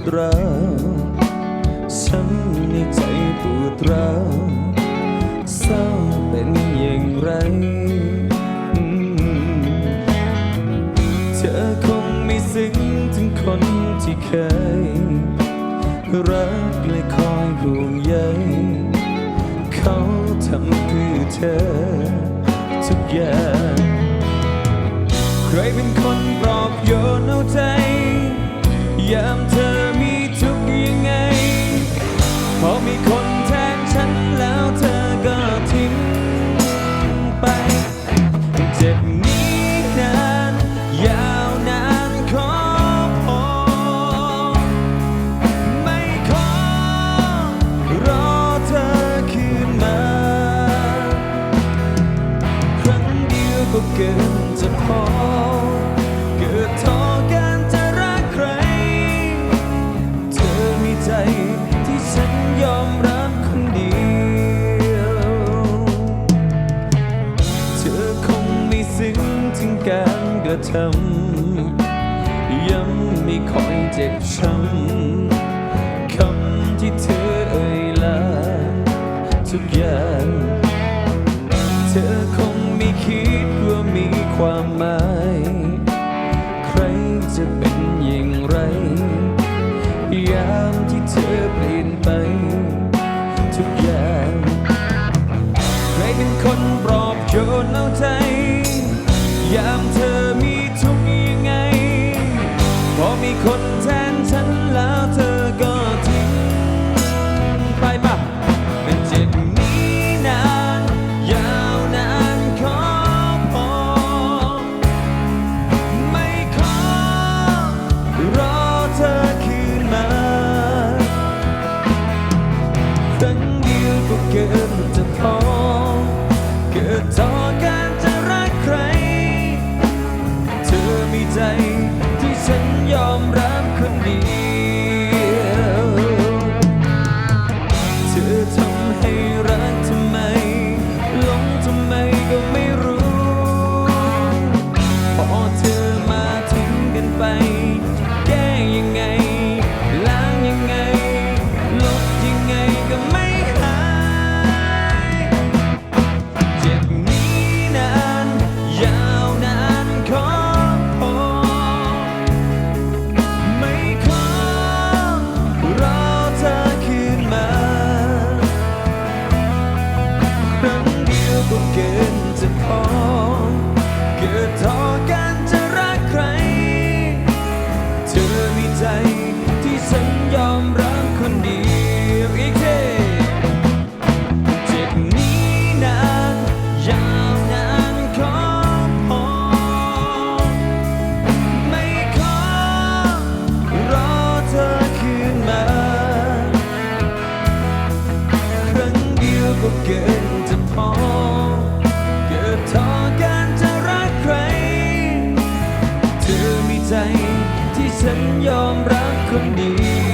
ดร้าวช้ำในใจปวดร้าวเศร้าเป็นอย่างไรอืมเธอคงไม่ซึ้งถึงคนที่เคย รักและคอยห่วงใยเขาทำเพื่อเธอทุกอย่างใครเป็นคนปลอบโยนเอาใจยามเธอ ก็เกินจะพอเกิดท้อการจะรักใคร เธอมีใจที่ฉันยอมรับคนเดียว เธอคงไม่ซึ้งถึงการกระทำย้ำไม่คอยเจ็บช้ำคำที่เธอเอ่ยลาทุกอย่าง มีความหมาย ใครจะเป็นอย่างไร ยามที่เธอเปลี่ยนไปทุกอย่าง ใครเป็นคนปลอบโยนเอาใจ ยามเธอมีทุกข์ยังไงพอมีคนแท กินจะพอเกิดท้อการจะรักใคร เธอมีใจที่ฉันยอมรับคนเดียว